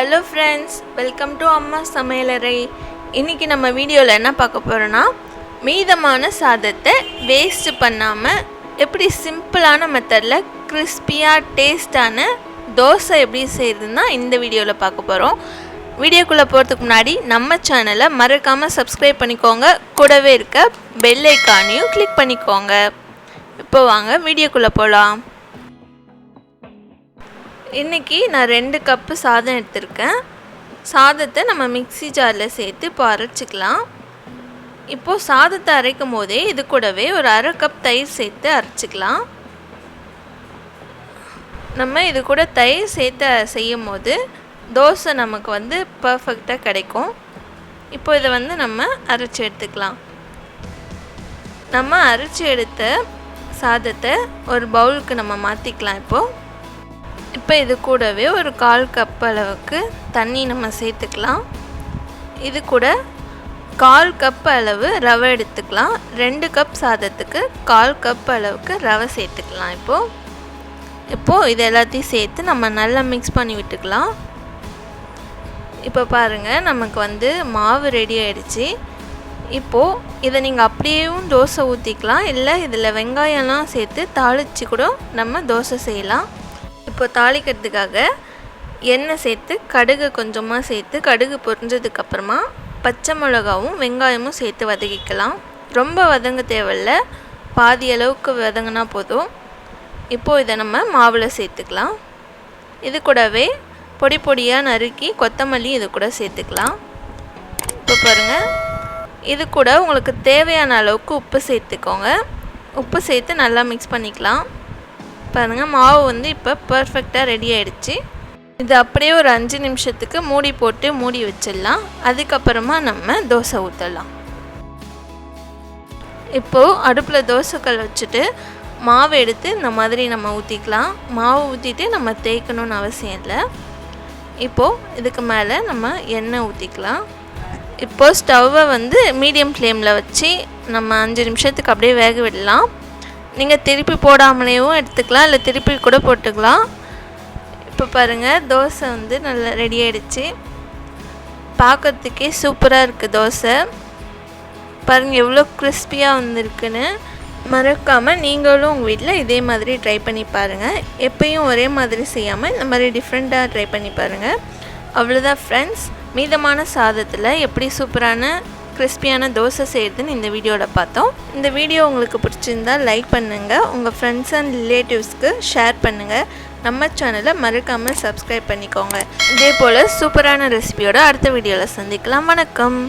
Hello friends welcome to அம்மா சமையலறை. இன்றைக்கி நம்ம வீடியோவில் என்ன பார்க்க போகிறோன்னா மீதமான சாதத்தை வேஸ்ட் பண்ணாமல் எப்படி சிம்பிளான மெத்தடில் கிறிஸ்பியாக டேஸ்டான தோசை எப்படி செய்யுதுன்னா இந்த வீடியோவில் பார்க்க போகிறோம் வீடியோக்குள்ளே போகிறதுக்கு முன்னாடி நம்ம சேனலை மறக்காமல் சப்ஸ்கிரைப் பண்ணிக்கோங்க. கூடவே இருக்க பெல் ஐக்கானையும் கிளிக் பண்ணிக்கோங்க. இப்போ வாங்க வீடியோக்குள்ளே போகலாம் இன்றைக்கி நான் ரெண்டு கப்பு சாதம் எடுத்திருக்கேன். சாதத்தை நம்ம மிக்ஸி ஜாரில் சேர்த்து இப்போ அரைச்சிக்கலாம் இப்போது சாதத்தை அரைக்கும் போதே இது கூடவே ஒரு அரை கப் தயிர் சேர்த்து அரைச்சிக்கலாம். நம்ம இது கூட தயிர் சேர்த்து செய்யும் போது தோசை நமக்கு வந்து பர்ஃபெக்டாக கிடைக்கும். இப்போ இதை வந்து நம்ம அரைச்சி எடுத்துக்கலாம். நம்ம அரைச்சி எடுத்த சாதத்தை ஒரு பவுலுக்கு நம்ம மாற்றிக்கலாம் இப்போது இப்போ இது கூடவே ஒரு கால் கப் அளவுக்கு தண்ணி நம்ம சேர்த்துக்கலாம். இது கூட கால் கப் அளவு ரவை எடுத்துக்கலாம். ரெண்டு கப் சாதத்துக்கு கால் கப் அளவுக்கு ரவை சேர்த்துக்கலாம் இப்போது இப்போது இது எல்லாத்தையும் சேர்த்து நம்ம நல்லா மிக்ஸ் பண்ணி விட்டுக்கலாம். இப்போ பாருங்கள் நமக்கு வந்து மாவு ரெடி ஆகிடுச்சி இப்போது இதை நீங்கள் அப்படியேவும் தோசை ஊற்றிக்கலாம் இல்லை இதில் வெங்காயம்லாம் சேர்த்து தாளித்து கூட நம்ம தோசை செய்யலாம். இப்போ தாளிக்கிறதுக்காக எண்ணெய் சேர்த்து கடுகு கொஞ்சமாக சேர்த்து கடுகு பொரிஞ்சதுக்கப்புறமா பச்சை மிளகாவும் வெங்காயமும் சேர்த்து வதக்கிக்கலாம். ரொம்ப வதங்க தேவையில்ல. பாதி அளவுக்கு வதங்கினா போதும். இப்போது இதை நம்ம மாவில் சேர்த்துக்கலாம். இது கூடவே பொடி பொடியாக நறுக்கி கொத்தமல்லி இது கூட சேர்த்துக்கலாம். இப்போ பாருங்கள் இது கூட உங்களுக்கு தேவையான அளவுக்கு உப்பு சேர்த்துக்கோங்க. உப்பு சேர்த்து நல்லா மிக்ஸ் பண்ணிக்கலாம். பாருங்கள் மாவு வந்து இப்போ பர்ஃபெக்டாக ரெடி ஆகிடுச்சு இது அப்படியே ஒரு அஞ்சு நிமிஷத்துக்கு மூடி போட்டு மூடி வச்சிடலாம். அதுக்கப்புறமா நம்ம தோசை ஊற்றலாம் இப்போது அடுப்பில் தோசைக்கல் வச்சுட்டு மாவு எடுத்து இந்த மாதிரி நம்ம ஊற்றிக்கலாம் மாவு ஊற்றிட்டு நம்ம தேய்க்கணும்னு அவசியம் இல்லை. இப்போது இதுக்கு மேலே நம்ம எண்ணெய் ஊற்றிக்கலாம் இப்போது ஸ்டவ்வை வந்து மீடியம் ஃப்ளேமில் வச்சு நம்ம அஞ்சு நிமிஷத்துக்கு அப்படியே வேக விடலாம். நீங்கள் திருப்பி போடாமலேயும் எடுத்துக்கலாம் இல்லை திருப்பி கூட போட்டுக்கலாம். இப்போ பாருங்கள் தோசை வந்து நல்லா ரெடி ஆகிடுச்சு பார்க்குறதுக்கே சூப்பராக இருக்குது தோசை. பாருங்கள் எவ்வளோ கிறிஸ்பியாக வந்திருக்குன்னு. மறக்காமல் நீங்களும் உங்கள் வீட்டில் இதே மாதிரி ட்ரை பண்ணி பாருங்கள் எப்பயும் ஒரே மாதிரி செய்யாமல் இந்த மாதிரி டிஃப்ரெண்ட்டாக ட்ரை பண்ணி பாருங்கள் அவ்வளோதான் ஃப்ரெண்ட்ஸ் மீதமான சாதத்தில் எப்படி சூப்பரான கிறிஸ்பியான தோசை செய்கிறதுன்னு இந்த வீடியோவில் பார்த்தோம். இந்த வீடியோ உங்களுக்கு பிடிச்சிருந்தா லைக் பண்ணுங்கள் உங்கள் ஃப்ரெண்ட்ஸ் அண்ட் ரிலேட்டிவ்ஸ்க்கு ஷேர் பண்ணுங்கள் நம்ம சேனலை மறக்காமல் சப்ஸ்கிரைப் பண்ணிக்கோங்க. இதே போல் சூப்பரான ரெசிபியோட அடுத்த வீடியோவில் சந்திக்கலாம். வணக்கம்.